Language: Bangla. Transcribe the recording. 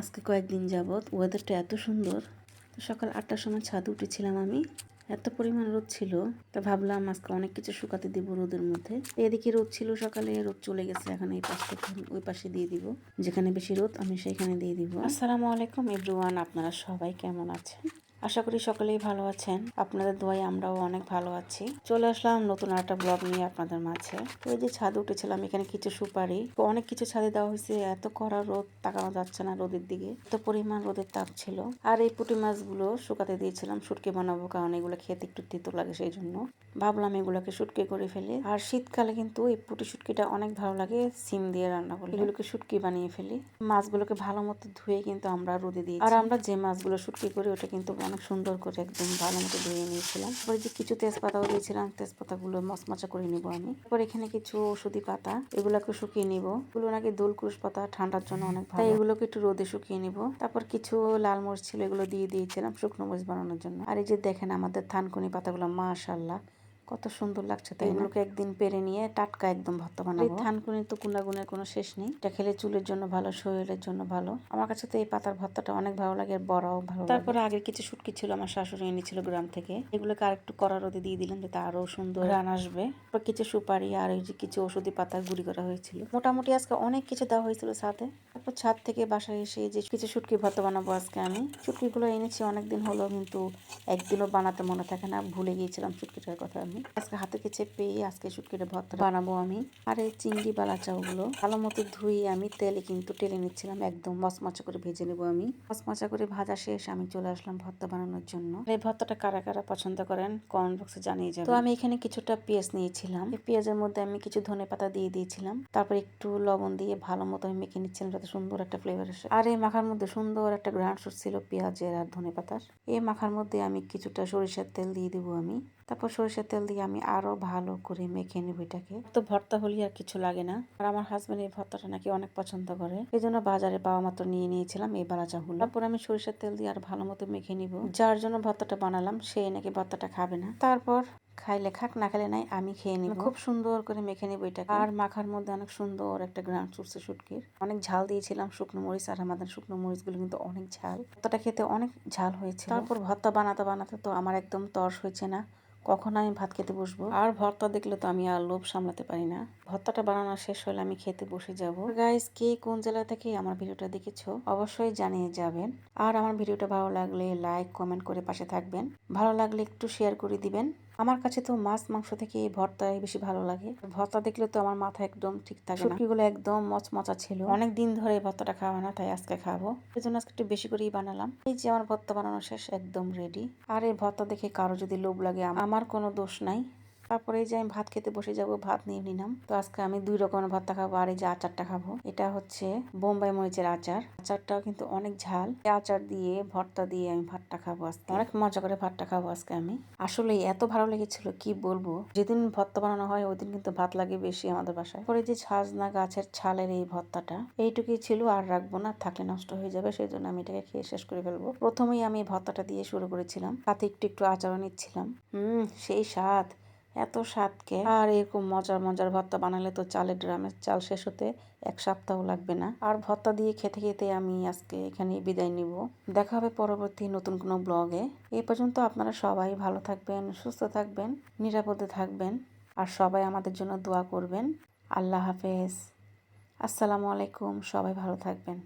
আজকে কয়েকদিন যাবৎ ওয়েদারটা এত সুন্দর। সকাল আটটার সময় ছাদ উঠেছিলাম আমি। এত পরিমাণ রোদ ছিল, তা ভাবলাম আজকে অনেক কিছু শুকাতে দিব রোদের মধ্যে। এদিকে রোদ ছিল সকালে, রোদ চলে গেছে, এখন এই পাশটা, ওই পাশে দিয়ে দিব। যেখানে বেশি রোদ, আমি সেখানে দিয়ে দিব। আসসালামু আলাইকুম এভরিওয়ান আপনারা সবাই কেমন আছেন? আশা করি সকলেই ভালো আছেন। আপনাদের দোয়ায় আমরাও অনেক ভালো আছি। চলে আসলাম নতুন একটা ব্লগ নিয়ে আপনাদের মাঝে। তো এই যে ছাদে উঠেছিলাম, এখানে কিছু সুপারি। তো অনেক কিছু ছাদে দেওয়া হয়েছে। এত কড়া রোদ, তাকানো যাচ্ছে না রোদের দিকে। এত পরিমাণ রোদের তাপ ছিল। আর এই পুঁটি মাছগুলো শুকাতে দিয়েছিলাম। শুটকি বানাবো কারণ এগুলো খেতে একটু তিতো লাগে সেই জন্য ভাবলাম এগুলোকে শুটকি করে ফেলি। আর শীতকালে কিন্তু এই পুঁটি শুটকিটা অনেক ভালো লাগে। সিম দিয়ে রান্না করলে। এগুলোকে শুটকি বানিয়ে ফেলি। মাছগুলোকে ভালো মতো ধুয়ে কিন্তু আমরা রোদে দিই আর আমরা যে মাছগুলো শুটকি করি, ওটা কিন্তু অনেক সুন্দর করে একদম ভালো মতো ধুয়ে নিয়েছিলাম। তারপরে যে কিছু তেজপাতাও দিয়েছিলাম, তেজপাতাগুলো মচমচা করে নিব আমি। তারপর এখানে কিছু ওষুধি পাতা, এগুলোকে শুকিয়ে নিব। এগুলো নাকি দোলকুশ পাতা, ঠান্ডার জন্য অনেক ভালো। এগুলোকে একটু রোদে শুকিয়ে নিব। তারপর কিছু লাল মরিচ ছিল, এগুলো দিয়ে দিয়েছিলাম শুকনো মরিচ বানানোর জন্য। আর এই যে দেখেন আমাদের থানকুনি পাতাগুলো মাশাল্লাহ কত সুন্দর লাগছে তাই এগুলোকে একদিন পেরে নিয়ে টাটকা একদম ভর্তা বানাবো। থানকুনি তো গুণাগুণের কোনো শেষ নেই। এটা খেলে চুলের জন্য ভালো শরীরের জন্য ভালো। আমার কাছে তো এই পাতার ভর্তাটা অনেক ভালো লাগে বড়াও ভালো তারপরে আগের কিছু শুটকি ছিল আমার শাশুড়ি এনেছিল গ্রাম থেকে। এগুলোকে আর একটু কড়া রোদে দিয়ে দিলাম যাতে আরও সুন্দর রান আসবে। তারপর কিছু সুপারি আর ওই যে কিছু ওষুধি পাতা গুঁড়ি করা হয়েছিল। মোটামুটি আজকে অনেক কিছু দেওয়া হয়েছিল সাথে তারপর ছাদ থেকে বাসায় এসে যে কিছু শুটকি ভর্তা বানাবো আজকে আমি। শুটকিগুলো এনেছি অনেকদিন হলো কিন্তু একদিনও বানাতে মনে থাকে না ভুলে গিয়েছিলাম শুটকিটার কথা আমি। আজকে হাতে কেচে পেয়ে আজকে শুটকিটা ভর্তা বানাবো আমি। আর এই চিংড়ি বালা চাউগুলো ভালো মতো ধুয়ে আমি তেলে কিন্তু টেলে নিচ্ছিলাম, একদম মচমচা করে ভেজে নেব আমি। মচমচা করে ভাজা শেষ, আমি চলে আসলাম ভর্তা বানানোর জন্য। এই ভর্তাটা কারা কারা পছন্দ করেন কমেন্ট বক্সে জানিয়ে যাবেন। তো আমি এখানে কিছুটা পেঁয়াজ নিয়েছিলাম। পেঁয়াজের মধ্যে আমি কিছু ধনে পাতা দিয়ে দিয়েছিলাম। তারপর একটু লবণ দিয়ে ভালো মতো আমি মেখে নিচ্ছিলাম যাতে সুন্দর একটা ফ্লেভার আসে। আর এই মাখার মধ্যে সুন্দর একটা গ্রান্ড ছিল পেঁয়াজের আর ধনে পাতার। এই মাখার মধ্যে আমি কিছুটা সরিষার তেল দিয়ে দিব আমি। তারপর সরিষার তেল দিয়ে আমি আরও ভালো করে মেখে নেব এটাকে। তো ভর্তা হলে আর কিছু লাগে না। আর আমার হাজবেন্ড এই ভর্তাটা নাকি অনেক পছন্দ করে। এই জন্য বাজারে পাওয়া মাত্র নিয়ে নিয়েছিলাম এই বালাচাগুলো তারপর আমি সরিষার তেল দিয়ে আর ভালো মতো মেখে নিব। যার জন্য ভর্তাটা বানালাম, সে নাকি ভর্তাটা খাবে না। তারপর খাইলে খাক, না খাইলে নাই, আমি খেয়ে নিব। খুব সুন্দর করে মেখে নিব এটা আর মাখার মধ্যে অনেক সুন্দর একটা গ্রাম চুরছে শুটকির। অনেক ঝাল দিয়েছিলাম শুকনো মরিচ আর আমাদের শুকনো মরিচগুলো কিন্তু অনেক ঝাল। ভর্তাটা খেতে অনেক ঝাল হয়েছে তারপর ভর্তা বানাতে বানাতে তো আমার একদম তর্স হয়েছে না। কখন আমি ভাত খেতে বসবো? আর ভর্তা দেখলে তো আমি আর লোভ সামলাতে পারি না। ভর্তাটা বানানো শেষ হলে আমি খেতে বসে যাব। গাইজ কে কোন জেলা থেকে আমার ভিডিওটা দেখেছ, অবশ্যই জানিয়ে যাবেন। আর আমার ভিডিওটা ভালো লাগলে লাইক কমেন্ট করে পাশে থাকবেন। ভালো লাগলে একটু শেয়ার করে দিবেন। আমার কাছে তো মাছ, মাংস থেকে এই ভর্তাই বেশি ভালো লাগে। ভর্তা দেখলে তো আমার মাথা একদম ঠিক থাকে না। গুলো একদম মচমচা ছিল। অনেক দিন ধরে এই ভর্তাটা খাওয়া না, তাই আজকে খাব। এই জন্য আজকে একটু বেশি করেই বানালাম। এই যে আমার ভর্তা বানানো শেষ, একদম রেডি আর এই ভর্তা দেখে কারও যদি লোভ লাগে, আমার কোনো দোষ নাই। তারপরে যে আমি ভাত খেতে বসে যাব, ভাত নিয়ে নিলাম। তো আজকে আমি দুই রকমের ভাতটা খাব, আর এই যে আচারটা খাব। এটা হচ্ছে বোম্বাই মরিচের আচার। আচারটাও কিন্তু অনেক ঝাল। আচার দিয়ে, ভর্তা দিয়ে আমি ভাতটা খাব আজকে। অনেক মজা করে ভাতটা খাব আজকে আমি। আসলে এত ভালো লেগেছিল, কি বলব? যেদিন ভর্তা বানানো হয়, ওই দিন কিন্তু ভাত লাগে বেশি আমাদের বাসায়। পরে যে ছাজনা গাছের ছালের এই ভর্তাটা এইটুকুই ছিল, আর রাখব না, থাকলে নষ্ট হয়ে যাবে সেই জন্য আমি এটাকে খেয়ে শেষ করে ফেলব। প্রথমেই আমি ভর্তাটা দিয়ে শুরু করেছিলাম। সাথে একটু একটু আচারও নিচ্ছিলাম। হম, সেই স্বাদ। এত স্বাদকে। আর এরকম মজার মজার ভর্তা বানালে তো চালের ড্রামের চাল শেষ হতে এক সপ্তাহ লাগবে না। আর ভর্তা দিয়ে খেতে খেতে আমি আজকে এখানে বিদায় নিব। দেখা হবে পরবর্তী নতুন কোনো ব্লগে। এই পর্যন্ত আপনারা সবাই ভালো থাকবেন, সুস্থ থাকবেন, নিরাপদে থাকবেন, আর সবাই আমাদের জন্য দোয়া করবেন। আল্লাহ হাফেজ। আসসালামু আলাইকুম, সবাই ভালো থাকবেন।